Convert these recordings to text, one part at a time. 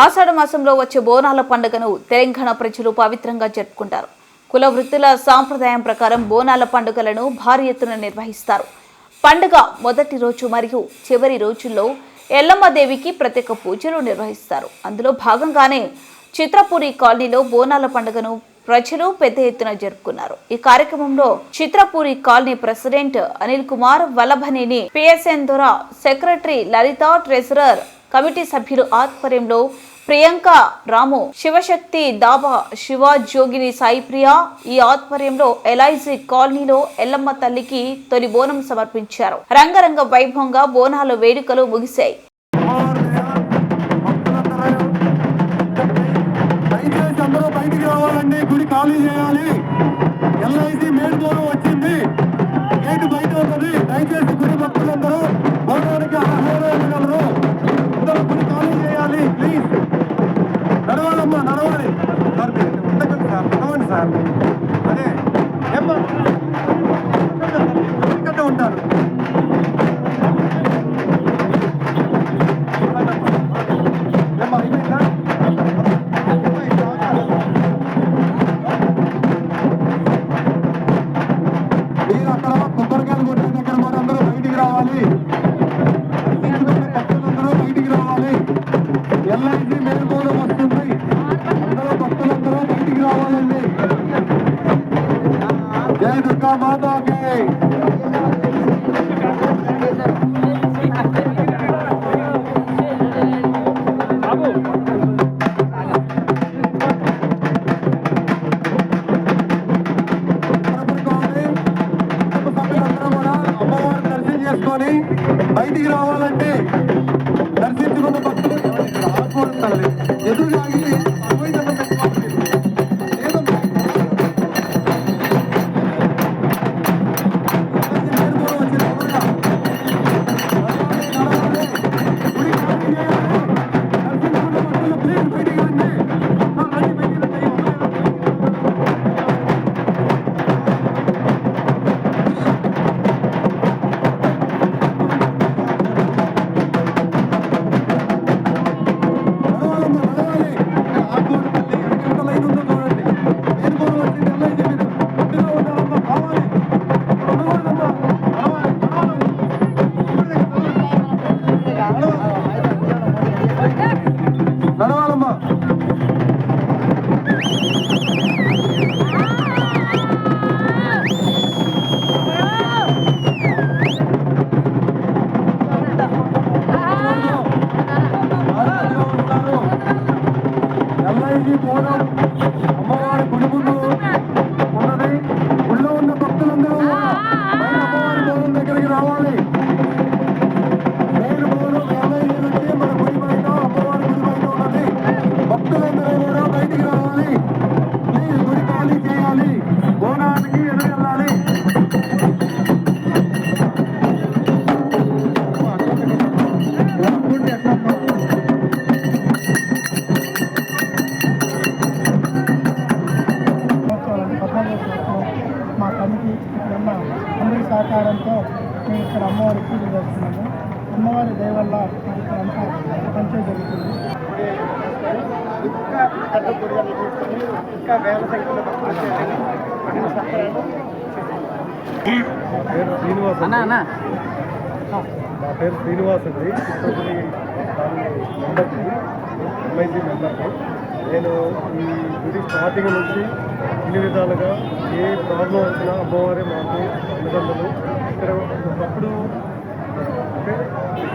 ఆషాఢ మాసంలో వచ్చే బోనాల పండుగను తెలంగాణ ప్రజలు పవిత్రంగా జరుపుకుంటారు. కుల వృత్తుల సాంప్రదాయం ప్రకారం బోనాల పండుగలను భారీ ఎత్తున నిర్వహిస్తారు. పండుగ మొదటి రోజు మరియు చివరి రోజుల్లో ఎల్లమ్మదేవికి ప్రత్యేక పూజలు నిర్వహిస్తారు. అందులో భాగంగానే చిత్రపూరి కాలనీలో బోనాల పండుగను ప్రజలు పెద్ద ఎత్తున జరుపుకున్నారు. ఈ కార్యక్రమంలో Chitrapuri colony president Anil Kumar Vallabhaneni PSN Dora secretary Lalitha treasurer committee సభ్యులు ఆధ్వర్యంలో ప్రియాంక రాము శివశక్తి దాబా శివాజోగిని సాయిప్రియ ఈ ఆధ్వర్యంలో ఎలైజీ కాలనీలో ఎల్లమ్మ తల్లికి తొలి బోనం సమర్పించారు. రంగరంగ వైభవంగా బోనాల వేడుకలు ముగిశాయి. దయచేసి అందరూ బయటికి రావాలండి గుడి ఖాళీ చేయాలి ఎల్ఐసి మేడ్ దూరం వచ్చింది గేటు బయట ఉన్నది దయచేసి గుడి భక్తులందరూ భవనానికి ఆహ్వానించగలరు जय झाधे ఉన్న అందరి సహకారంతో మేము ఇక్కడ అమ్మవారి పూజ చేస్తున్నాము. అమ్మవారి దయ వల్ల అంతా మంచిగా జరుగుతుంది. ఇంకా వేల సంఖ్యలో అన్ని. సహకారాలు నా పేరు శ్రీనివాస్ అండి. నా పేరు మెంబర్ని ఎంఐసి నేను ఈ గుడి స్టార్టింగ్ నుంచి అన్ని విధాలుగా ఏ ప్రాబ్లం వచ్చినా అమ్మవారి మాకు అన్నదండలు ఇక్కడ ఒకప్పుడు అంటే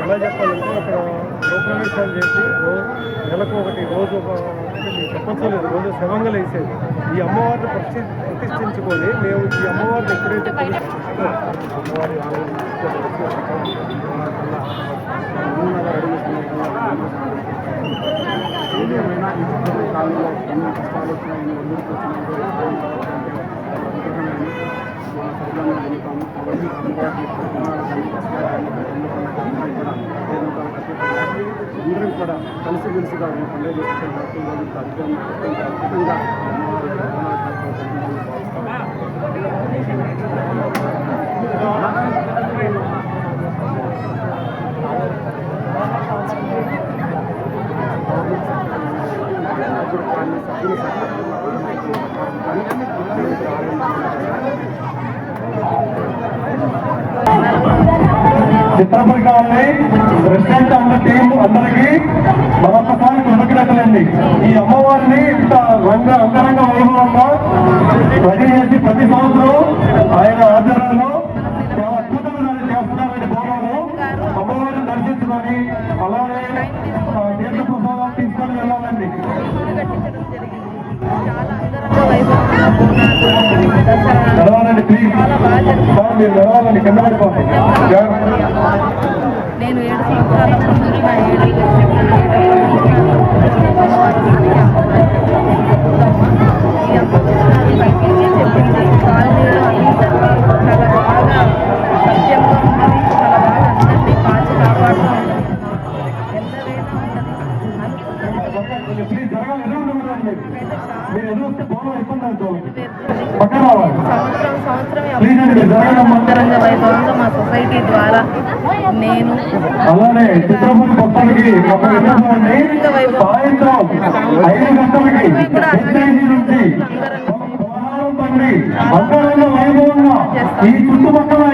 ఎలా చెప్పాలంటే అక్కడ గృహప్రవేశాలు చేసి రోజు నెలకు ఒకటి రోజు ఒక అంటే చెప్పలేదు రోజు శవంగా వేసేది ఈ అమ్మవారిని ప్రతి ప్రతిష్ఠించుకొని మేము ఈ అమ్మవారిని ఎప్పుడైతే కొలుస్తామో, అమ్మవారి ఏదేమైనా ఈ కాలంలో ఎన్నో కష్టాలు వచ్చినా ఎన్నో అందరం కూడా కలిసిమెలిసిగా ఈ పండుగ చేసుకుంటే అద్భుతంగా అమ్మవారి భావిస్తాం చిత్రపరికాలని ప్రెసిడెంట్ అన్న టీం అందరికీ మరొకసారి కృతజ్ఞతలండి. ఈ అమ్మవారిని ఇంత రంగ అంగరంగ వైభవంగా రెడీ చేసి ప్రతి సంవత్సరం ఆయన ఆచరణలో మీరు నడవాలండి కింద పడిపోండి జాగ్రత్త. నేను ఏడు సంవత్సరాల ముందు నా ఏడు ఈ అమ్మ విషయాన్ని తగ్గించి చెప్పింది కాలనీలో అందరికీ చాలా బాగా సత్యంగా ఉన్నది చాలా బాగా అందరినీ కాచి కాపాడుతూ ఉంటుంది ఎందరైనా ఉన్నది ప్లీజ్ జరగాలి మీరు ఎదురు వస్తే పక్కన రావాలి. సంవత్సరం సంవత్సరం మీరు జరగడం అంగరంగ వైభవంగా మా సొసైటీ ద్వారా నేను అలానే భక్తులకి సాయంత్రం ఐదు గంటలకి ఎస్ఐజీ నుంచి పోరాటం తండ్రి అంతరంగ వైభవంగా ఈ చుట్టుపక్కల